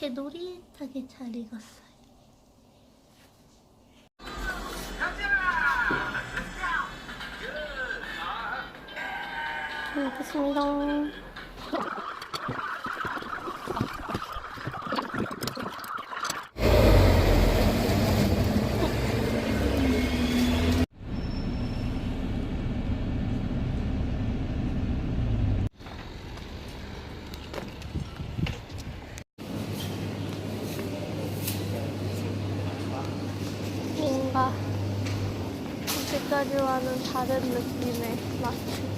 이렇게 노릿하게 잘 익었어요. 잘 먹겠습니다. 뭔가 이때까지와는 다른 느낌의 마트.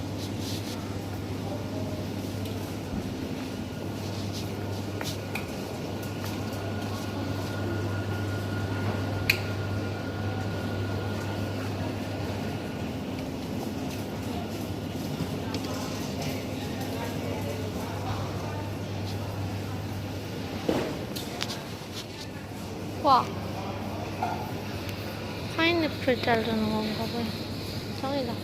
와. 파인애플 자르는 건가 봐요. 짱이다.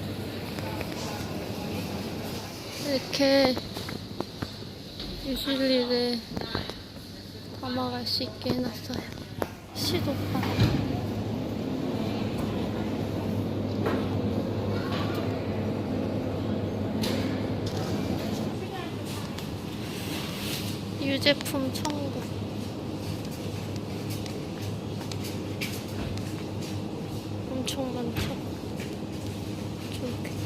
이렇게 유실리를 담아갈 수 있게 해놨어요. 시도파. 유제품 청구. 엄청 많죠. 저렇게.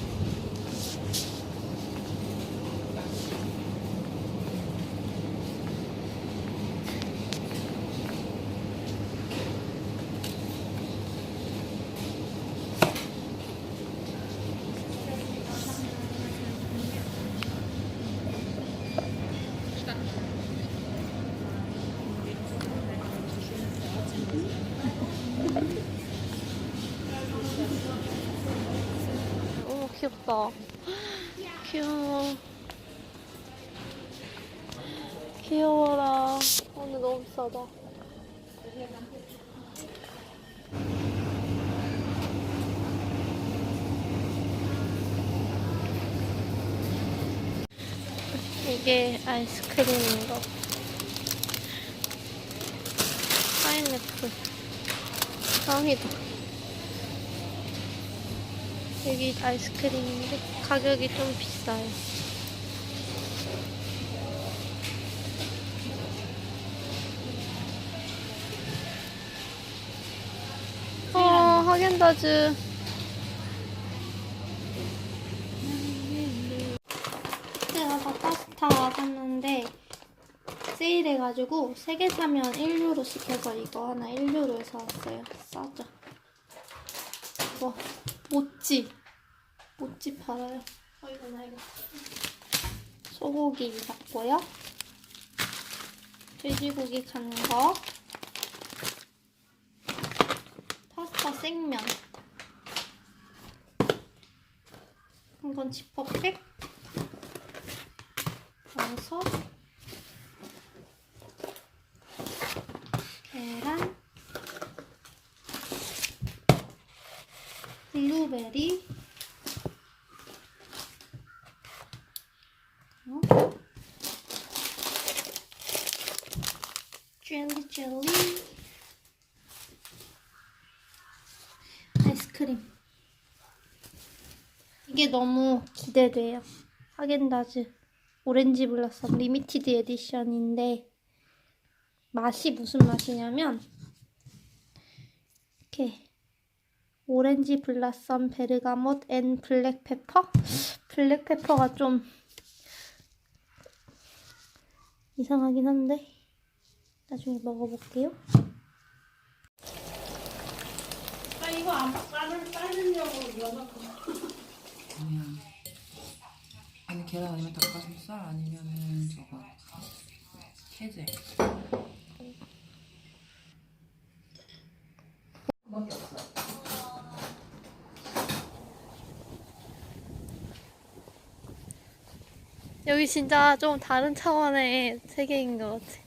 너무 귀엽다. 귀여워. 귀여워라. 오늘 너무 비싸다. 이게 아이스크림인 거. 파인애플. 짱이다. 여기 아이스크림인데 가격이 좀 비싸요. 어, 하겐다즈. 제가 다 파스타 샀는데 세일해가지고 3개 사면 1유로 시켜서 이거 하나 1유로에 사왔어요. 싸죠. 와, 모찌. 모찌 팔아요. 어. 소고기 샀고요. 돼지고기 간 거. 파스타 생면. 이건 지퍼백. 계란. 블루베리. 어? 젤리 젤리. 아이스크림. 이게 너무 기대돼요. 하겐다즈 오렌지 블라썸 리미티드 에디션인데 맛이 무슨 맛이냐면 이렇게 오렌지 블라썸 베르가못 앤 블랙페퍼? 블랙페퍼가 좀 이상하긴 한데 나중에 먹어볼게요. 아 이거 안 빠는 빠는려고 연어고 아니야. 아니 계란 아니면 닭가슴살 아니면은 저거 해제. 여기 진짜 좀 다른 차원의 세계인 것 같아.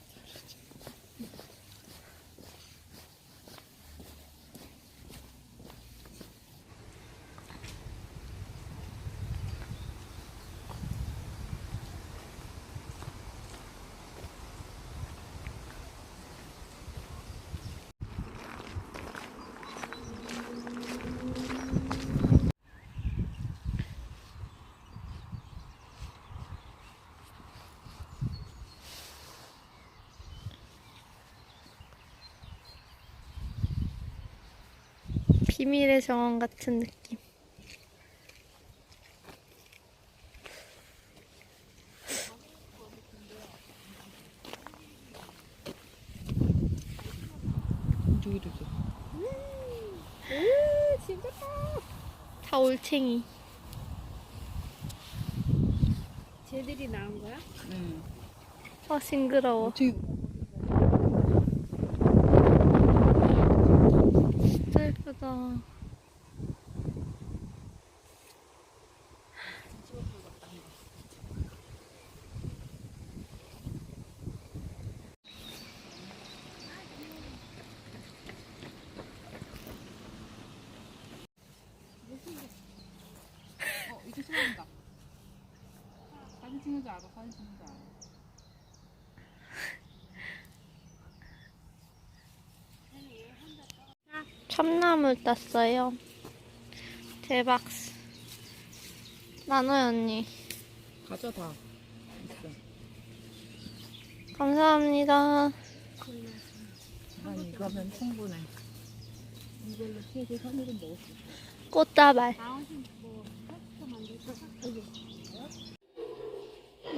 비밀의 정원 같은 느낌. 저기도 있어. 다 올챙이. 쟤들이 나온 거야? 응. 아 징그러워. 진짜 예쁘다. 어 이제 수영한다. 사진 찍는 줄 알아. 사진 찍는 줄 알아. 참나물 땄어요. 대박. 나눠요 언니. 가져 다. 감사합니다. 아니 이거면 충분해. 이걸로 세개 먹을 수 있어. 꽃다발. 뭐.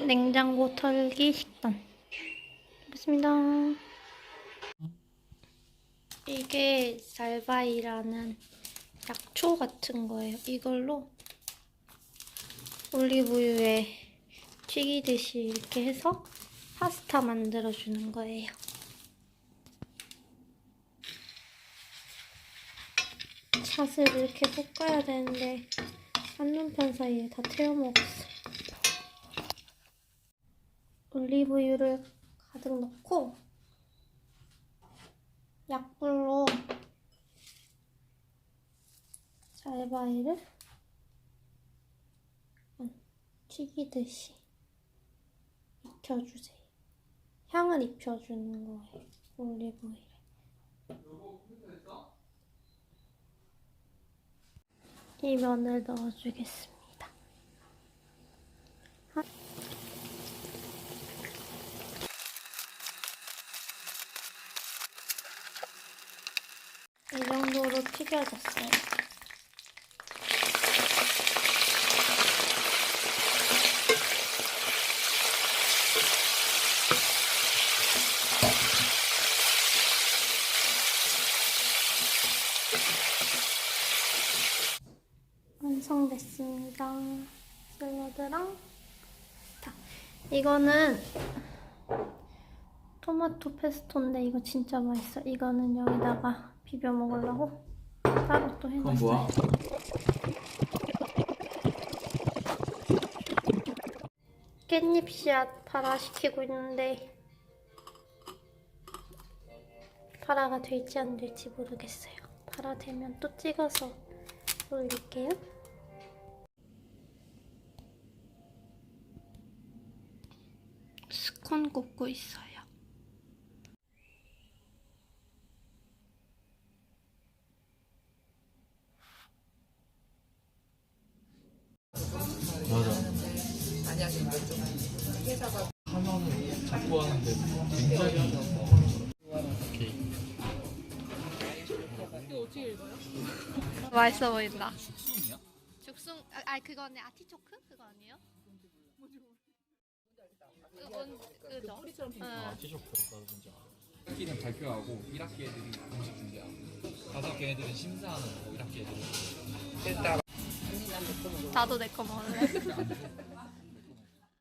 냉장고 털기 식단. 좋습니다. 이게 살바이라는 약초 같은 거예요. 이걸로 올리브유에 튀기듯이 이렇게 해서 파스타 만들어주는 거예요. 샷을 이렇게 볶아야 되는데 한눈판 사이에 다 태워 먹었어요. 올리브유를 가득 넣고 약불로 잘바이를 튀기듯이 익혀주세요. 향을 입혀주는 거예요. 올리브유에. 이 면을 넣어주겠습니다. 이 정도로 튀겨졌어요. 완성됐습니다. 샐러드랑 다. 이거는 토마토 페스토인데 이거 진짜 맛있어. 이거는 여기다가 비벼 먹으려고 따로 또 해놨어요. 뭐야? 깻잎 씨앗 파라 시키고 있는데 파라가 될지 안 될지 모르겠어요. 파라 되면 또 찍어서 올릴게요. 스콘 굽고 있어요. 회사가 하나는 자꾸 하는데 굉장히 오케이. 맛있어 보인다. 죽순이야? 죽순 아, 아니 그거는 아티초크 그거 아니에요? 그건 그죠? 아, 티셔츠 나도 진짜. 1학기는 발표하고 1학기 애들이 공식 준비하고 다섯 개 애들은 심사하는 거고 1학기 애들은 나도 내 거 먹을래.